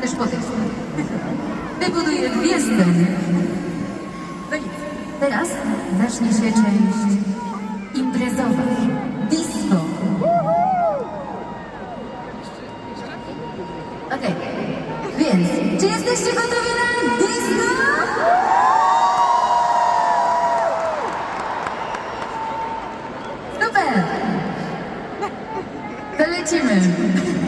też Tutaj buduję dwie sceny. No nic. Teraz zacznie się część imprezowa. Disco. Okej, więc czy jesteście gotowi na disco? Super! To lecimy.